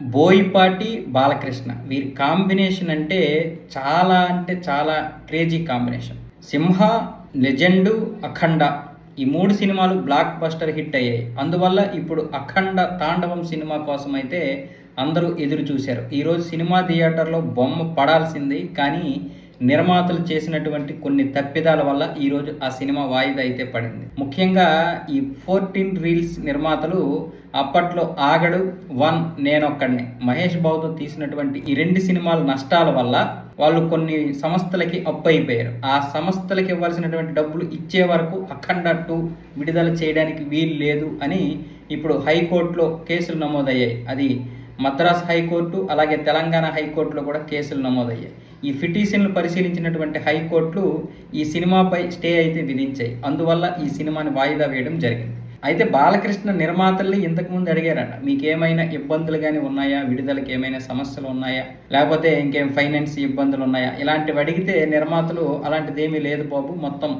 బోయిపాటి బాలకృష్ణ. వీరి కాంబినేషన్ అంటే చాలా అంటే చాలా crazy combination. Simha Legend Akhanda ఈ మూడు సినిమాలు బ్లాక్ బస్టర్ హిట్ అయ్యాయి. అందువల్ల ఇప్పుడు అఖండ తాండవం సినిమా కోసం అయితే అందరూ ఎదురు చూశారు. ఈరోజు సినిమా థియేటర్లో బొమ్మ పడాల్సింది. కానీ నిర్మాతలు చేసినటువంటి కొన్ని తప్పిదాల వల్ల ఈరోజు ఆ సినిమా వాయిదా అయితే పడింది. ముఖ్యంగా ఈ ఫోర్టీన్ రీల్స్ నిర్మాతలు అప్పట్లో ఆగడు వన్ నేనొక్కడిని. మహేష్ బాబుతో తీసినటువంటి ఈ రెండు సినిమాల నష్టాల వల్ల వాళ్ళు కొన్ని సంస్థలకి అప్పు అయిపోయారు ఆ సంస్థలకి ఇవ్వాల్సినటువంటి డబ్బులు ఇచ్చే వరకు అఖండ టూ విడుదల చేయడానికి వీలు లేదు అని ఇప్పుడు హైకోర్టులో కేసులు నమోదయ్యాయి. అది మద్రాస్ హైకోర్టు అలాగే తెలంగాణ హైకోర్టులో కూడా కేసులు నమోదయ్యాయి. ఈ పిటిషన్లు పరిశీలించినటువంటి హైకోర్టులు ఈ సినిమాపై స్టే అయితే విధించాయి. అందువల్ల ఈ సినిమాని వాయిదా వేయడం జరిగింది. అయితే బాలకృష్ణ నిర్మాతల్ని ఇంతకుముందు అడిగారట మీకేమైనా ఇబ్బందులు కానీ ఉన్నాయా? విడుదలకి ఏమైనా సమస్యలు ఉన్నాయా? లేకపోతే ఇంకేం ఫైనాన్స్ ఇబ్బందులు ఉన్నాయా? ఇలాంటివి అడిగితే నిర్మాతలు అలాంటిదేమీ లేదు బాబు మొత్తం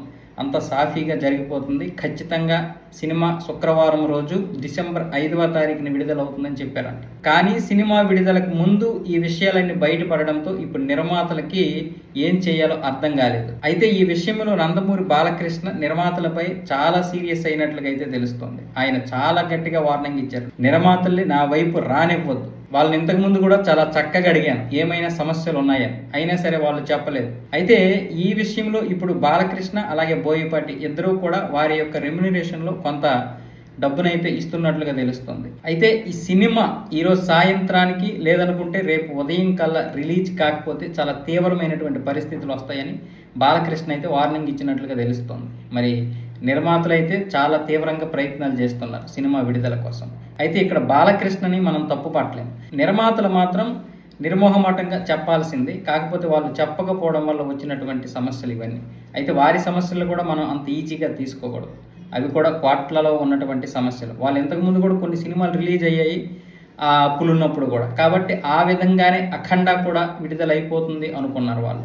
అంత సాఫీగా జరిగిపోతుంది. ఖచ్చితంగా సినిమా శుక్రవారం రోజు డిసెంబర్ ఐదవ తారీఖున విడుదలవుతుందని చెప్పారంట. కానీ సినిమా విడుదలకు ముందు ఈ విషయాలన్నీ బయటపడడంతో ఇప్పుడు నిర్మాతలకి ఏం చేయాలో అర్థం కాలేదు. అయితే ఈ విషయంలో నందమూరి బాలకృష్ణ నిర్మాతలపై చాలా సీరియస్ అయినట్లుగా అయితే తెలుస్తోంది. ఆయన చాలా గట్టిగా వార్నింగ్ ఇచ్చారు. నిర్మాతల్ని నా వైపు రానివ్వద్దు. వాళ్ళని ఇంతకు ముందు కూడా చాలా చక్కగా అడిగాను. ఏమైనా సమస్యలు ఉన్నాయని. అయినా సరే వాళ్ళు చెప్పలేదు. అయితే ఈ విషయంలో ఇప్పుడు బాలకృష్ణ అలాగే బోయపాటి ఇద్దరూ కూడా వారి యొక్క రెమ్యునరేషన్లో కొంత డబ్బునైతే ఇస్తున్నట్లుగా తెలుస్తుంది. అయితే ఈ సినిమా ఈరోజు సాయంత్రానికి లేదనుకుంటే రేపు ఉదయం కల్లా రిలీజ్ కాకపోతే చాలా తీవ్రమైనటువంటి పరిస్థితులు వస్తాయని బాలకృష్ణ అయితే వార్నింగ్ ఇచ్చినట్లుగా తెలుస్తుంది. మరి నిర్మాతలు అయితే చాలా తీవ్రంగా ప్రయత్నాలు చేస్తున్నారు సినిమా విడుదల కోసం. అయితే ఇక్కడ బాలకృష్ణని మనం తప్పు పట్టలేము నిర్మాతలు మాత్రం నిర్మోహమాటంగా చెప్పాల్సింది. కాకపోతే వాళ్ళు చెప్పకపోవడం వల్ల వచ్చినటువంటి సమస్యలు ఇవన్నీ. అయితే వారి సమస్యలు కూడా మనం అంత ఈజీగా తీసుకోకూడదు. అవి కూడా కోట్లలో ఉన్నటువంటి సమస్యలు. వాళ్ళు ఇంతకుముందు కూడా కొన్ని సినిమాలు రిలీజ్ అయ్యాయి ఆ అప్పులు ఉన్నప్పుడు కూడా. కాబట్టి ఆ విధంగానే అఖండ కూడా విడుదలైపోతుంది అనుకున్నారు వాళ్ళు.